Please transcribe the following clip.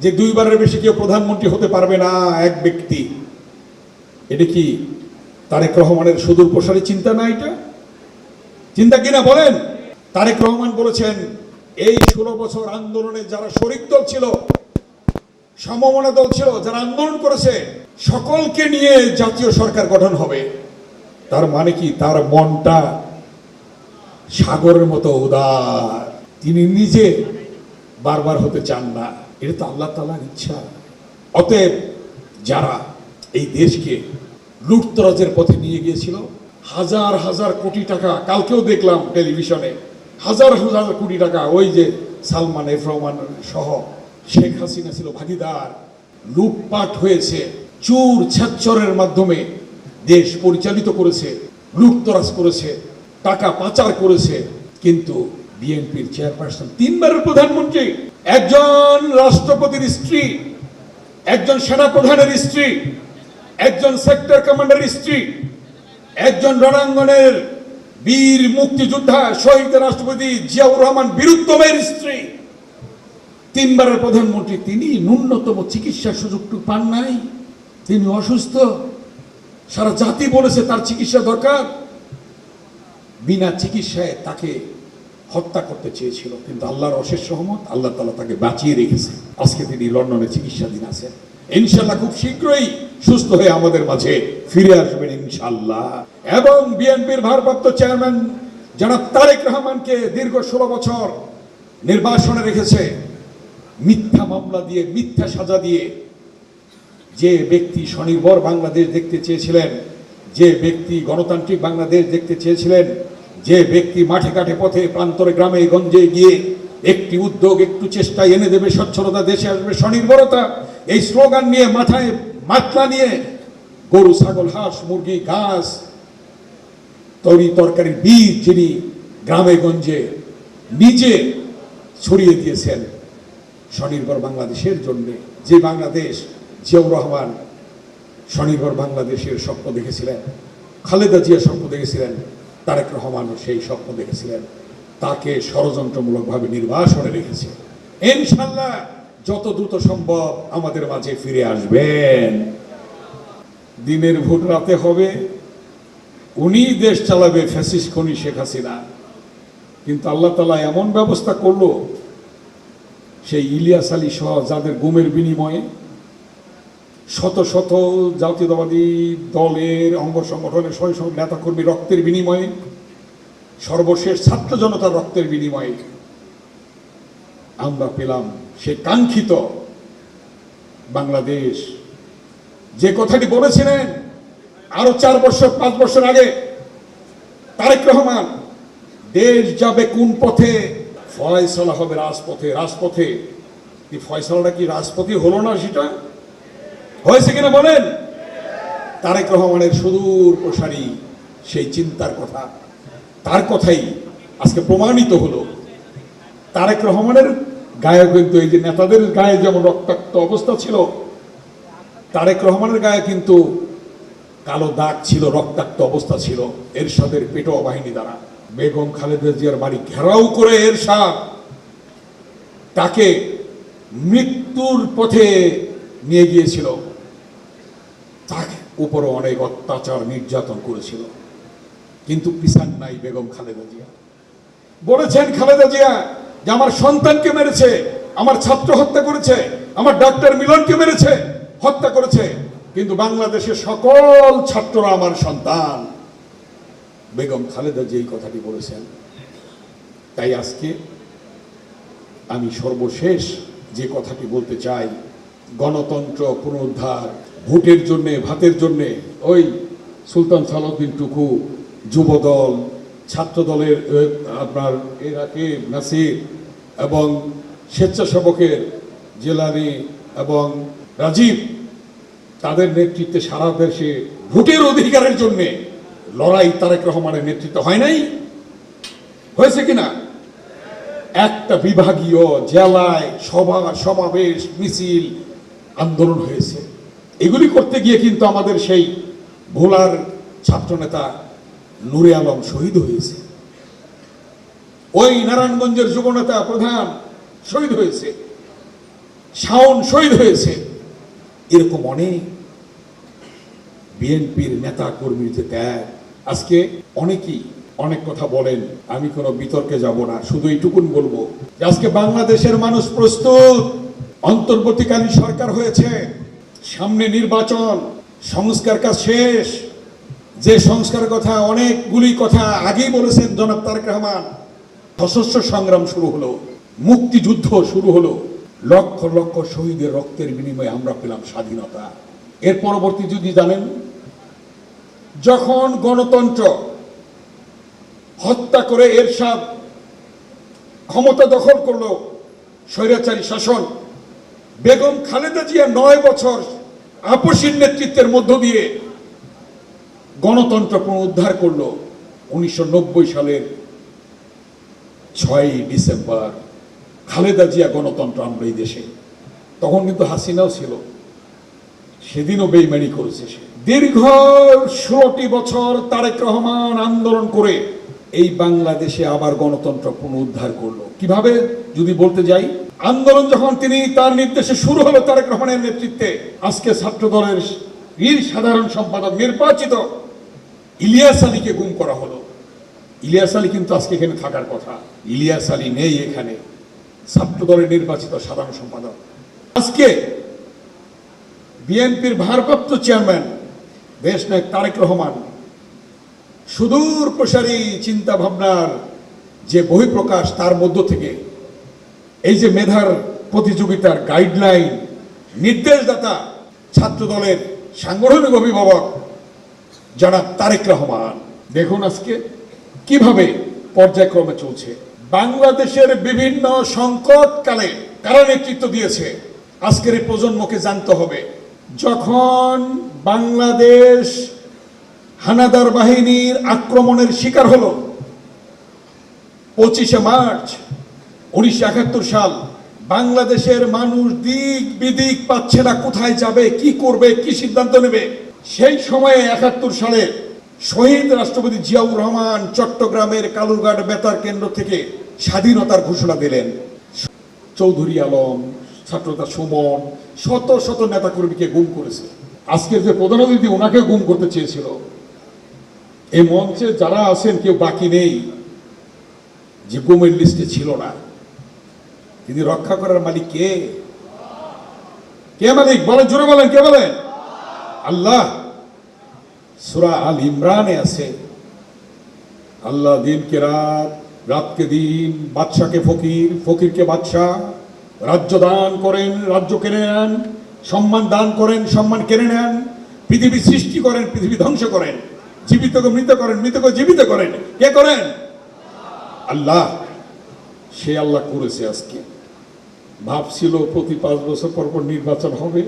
যে দুইবারের বেশি কেউ প্রধানমন্ত্রী হতে পারবে না এক ব্যক্তি। এটা কি তারেক রহমানের সুদূর প্রসারী চিন্তা না এটা? চিন্তা কিনা বলেন? তারেক রহমান বলেছেন, এই ষোলো বছর আন্দোলনে যারা শরিক দল ছিল, সমমনা দল ছিল, যারা আন্দোলন করেছে, সকলকে নিয়ে জাতীয় সরকার গঠন হবে। তার মানে কি? তার মনটা সাগরের মতো উদার। তিনি নিজে বারবার হতে চান না। এটা তো আল্লাহ তালার ইচ্ছা। অতএব যারা এই দেশকে লুটতরাজের পথে নিয়ে গিয়েছিল, হাজার হাজার কোটি টাকা, কালকেও দেখলাম টেলিভিশনে, হাজার হাজার কোটি টাকা, ওই যে সালমান এফ রহমান সহ শেখ হাসিনা ছিল ভাগিদার, লুটপাট হয়েছে, চুর ছাচ্চরের মাধ্যমে দেশ পরিচালিত করেছে, লুটতরাজ করেছে, টাকা পাচার করেছে, কিন্তু বিএনপির চেয়ারপারসন তিনবারের প্রধানমন্ত্রী একজন রাষ্ট্রপতির স্ত্রী, একজন সেনা প্রধানের স্ত্রী, একজন সেক্টর কমান্ডার স্ত্রী, একজন রণাঙ্গনের বীর মুক্তিযোদ্ধা, শহীদ রাষ্ট্রপতি জিয়াউর রহমান বীরুত্তমের স্ত্রী। তিনবারের প্রধানমন্ত্রী, তিনি ন্যূনতম চিকিৎসার সুযোগটুকু পান নাই, তিনি অসুস্থ। সারা জাতি বলেছে তার চিকিৎসা দরকার। বিনা চিকিৎসায় তাকে হত্যা করতে চেয়েছিল, কিন্তু আল্লাহর অশেষ রহমত, আল্লাহ তালা তাকে বাঁচিয়ে রেখেছে। আজকে তিনি লন্ডনে চিকিৎসাধীন আছেন। ইনশাল্লাহ খুব শীঘ্রই সুস্থ হয়ে আমাদের মাঝে ফিরে আসবেন ইনশাল্লাহ এবং বিএনপির ভারপ্রাপ্ত চেয়ারম্যান যারা তারেক রহমানকে দীর্ঘ ষোলো বছর নির্বাসনে রেখেছে, মিথ্যা মামলা দিয়ে, মিথ্যা সাজা দিয়ে যে ব্যক্তি স্বনির্ভর বাংলাদেশ দেখতে চেয়েছিলেন, যে ব্যক্তি গণতান্ত্রিক বাংলাদেশ দেখতে চেয়েছিলেন যে ব্যক্তি মাঠে ঘাটে পথে প্রান্তরে গ্রামে গঞ্জে গিয়ে একটি উদ্যোগ, একটু চেষ্টা এনে দেবে স্বচ্ছলতা, দেশে আসবে স্বনির্ভরতা, এই স্লোগান নিয়ে মাথায় মাতলা নিয়ে গরু, ছাগল, হাঁস, মুরগি, ঘাস, তৈরি তরকারির বীজ যিনি গ্রামে গঞ্জে নিজে ছড়িয়ে দিয়েছেন স্বনির্ভর বাংলাদেশের জন্য। যে বাংলাদেশ জিয়াউর রহমান স্বনির্ভর বাংলাদেশের স্বপ্ন দেখেছিলেন, খালেদা জিয়া স্বপ্ন দেখেছিলেন তারেক রহমানও সেই স্বপ্ন দেখেছিলেন। তাকে ষড়যন্ত্রমূলকভাবে নির্বাসনে রেখেছে। ইনশাল্লাহ যত দ্রুত সম্ভব আমাদের মাঝে ফিরে আসবেন। দিনের ভোট রাতে হবে। উনি দেশ চালাবে ফ্যাসিস খনি শেখ হাসিনা। কিন্তু আল্লাহ তালা এমন ব্যবস্থা করল, সেই ইলিয়াস আলী সহ যাদের গুমের বিনিময়ে শত শত জাতীয়তাবাদী দলের অঙ্গ সংগঠনের শয় শয় নেতাকর্মী রক্তের বিনিময়ে, সর্বশেষ ছাত্র জনতার রক্তের বিনিময়ে আমরা পেলাম সে কাঙ্ক্ষিত বাংলাদেশ। যে কথাটি বলেছিলেন আরও চার বছর, পাঁচ বছর আগে, তারেক রহমান, দেশ যাবে কোন পথে? ফয়সলা হবে রাজপথে। রাজপথে। ফয়সলাটা কি রাজপথে হলো না সেটা? হয়েছে কিনা বলেন? তারেক রহমানের সুদূর প্রসারী, সেই চিন্তার কথা। তার কথাই আজকে প্রমাণিত হলো। তারেক রহমানের গায়ে কিন্তু এই যে নেতাদের গায়ে যেমন রক্তাক্ত অবস্থা ছিল, তারেক রহমানের গায়ে কিন্তু কালো দাগ ছিল, রক্তাক্ত অবস্থা ছিল এরশাদের পেটোয়া বাহিনী দ্বারা। বেগম খালেদা জিয়ার বাড়ি ঘেরাও করে এরশাদ। তাকে মৃত্যুর পথে নিয়ে গিয়েছিল। তার উপরও অনেক অত্যাচার, নির্যাতন করেছিল। কিন্তু পিসান নাই বেগম খালেদা জিয়া। বলেছেন খালেদা জিয়া যে আমার সন্তানকে মেরেছে, আমার ছাত্র হত্যা করেছে, আমার ডাক্তার মিলনকে মেরেছে, হত্যা করেছে। কিন্তু বাংলাদেশের সকল ছাত্ররা আমার সন্তান। বেগম খালেদা যে এই কথাটি বলেছেন। তাই আজকে আমি সর্বশেষ যে কথাটি বলতে চাই গণতন্ত্র পুনরুদ্ধার ভোটের জন্যে ভাতের জন্যে ওই সুলতান সালাউদ্দিন টুকু যুবদল ছাত্র দলের এ, আপনার এরাকে নাসির এবং স্বেচ্ছাসেবকের জেলানি এবং রাজীব তাদের নেতৃত্বে সারা দেশে ভোটের অধিকারের জন্য লড়াই তারেক রহমানের নেতৃত্ব হয় নাই? হয়েছে কিনা? একটা বিভাগীয় জেলায় সভা সমাবেশ মিছিল আন্দোলন হয়েছে। এগুলি করতে গিয়ে কিন্তু আমাদের সেই ভোলার ছাত্রনেতা নুরে আলম শহীদ হয়েছে। ওই নারায়ণগঞ্জের যুবনেতা প্রধান শহীদ হয়েছে। শাওন শহীদ হয়েছে। এরকম অনেক বিএনপির নেতা কর্মীদের ত্যাগ। আজকে অনেকেই অনেক কথা বলেন, আমি কোনো বিতর্কে যাব না, শুধু এইটুকুন বলব আজকে বাংলাদেশের মানুষ প্রস্তুত। অন্তর্বর্তীকালীন সরকার হয়েছে, সামনে নির্বাচন, সংস্কার কাজ শেষ। যে সংস্কার কথা অনেকগুলি কথা আগেই বলেছেন জনাব তারেক রহমান, সশস্ত্র সংগ্রাম শুরু হলো, মুক্তিযুদ্ধ শুরু হলো। লক্ষ লক্ষ শহীদের রক্তের বিনিময়ে আমরা পেলাম স্বাধীনতা। এর পরবর্তী যদি জানেন, যখন গণতন্ত্র হত্যা করে এরশাদ ক্ষমতা দখল করল, স্বৈরাচারী শাসন বেগম খালেদা জিয়া নয় বছর আপসীর নেতৃত্বের মধ্য দিয়ে গণতন্ত্র পুনরুদ্ধার করল উনিশশো সালের ছয়ই ডিসেম্বর। খালেদা জিয়া গণতন্ত্র আনলো এই দেশে। তখন কিন্তু হাসিনাও ছিল। সেদিনও বেইমানি করেছে সে। দীর্ঘ ষোলোটি বছর তারেক রহমান আন্দোলন করে এই বাংলাদেশে আবার গণতন্ত্র পুনরুদ্ধার করল। কীভাবে? যদি বলতে যাই আন্দোলন যখন তিনি তার নির্দেশে শুরু হলো তারেক রহমানের নেতৃত্বে, আজকে ছাত্র দলের বীর সাধারণ সম্পাদক নির্বাচিত ইলিয়াস আলীকে গুম করা হলো। ইলিয়াস আলী কিন্তু আজকে এখানে থাকার কথা। ইলিয়াস আলী নেই এখানে। ছাত্র দলের নির্বাচিত সাধারণ সম্পাদক। আজকে বিএনপির ভারপ্রাপ্ত চেয়ারম্যান, দেশ নায়ক তারেক রহমান সুদূর প্রসারী চিন্তা ভাবনার যে বহিঃপ্রকাশ তার মধ্য থেকে এই যে মেধার প্রতিযোগিতার গাইডলাইন নির্দেশদাতা ছাত্র দলের সাংগঠনিক অভিভাবক যারা তারেক রহমান। দেখুন আজকে কীভাবে পর্যায়ক্রমে চলছে। বাংলাদেশের বিভিন্ন সংকটকালে কারা নেতৃত্ব দিয়েছে? আজকের এই প্রজন্মকে জানতে হবে। যখন বাংলাদেশ হানাদার বাহিনীর আক্রমণের শিকার হলো, পঁচিশে মার্চ উনিশশো একাত্তর সাল, বাংলাদেশের মানুষ দিক বিদিক পাচ্ছে না, কোথায় যাবে, কি করবে, কি সিদ্ধান্ত নেবে? সেই সময়ে একাত্তর সালে শহীদ রাষ্ট্রপতি জিয়াউর রহমান চট্টগ্রামের কালুরঘাট বেতার কেন্দ্র থেকে স্বাধীনতার ঘোষণা দিলেন। চৌধুরী আলম, ছাত্রতা সুমন, শত শত নেতাকর্মীকে গুম করেছে। আজকের যে প্রধান অতিথি ওনাকে গুম করতে চেয়েছিল, এই মঞ্চে যারা আছেন কেউ বাকি নেই, যে গুমের লিস্টে ছিল না। তিনি রক্ষা করার মালিক কে? কে মালিক? বলেন, জোরে বলেন, কে বলেন? আল্লাহ। সুরা আল ইমরানে আছে। আল্লাহ দিনকে রাত রাতকে দিন বাদশাকে ফকির ফকিরকে বাদশাহ। রাজ্য দান করেন, রাজ্য কেড়ে নেন, সম্মান দান করেন, সম্মান কেড়ে নেন। পৃথিবী সৃষ্টি করেন, পৃথিবী ধ্বংস করেন। জীবিতকে মৃত করেন, মৃতকে জীবিত করেন। কে করেন? আল্লাহ। সে আল্লাহ করেছে আজকে। ভাবছিল প্রতি পাঁচ বছর পর পর নির্বাচন হবে।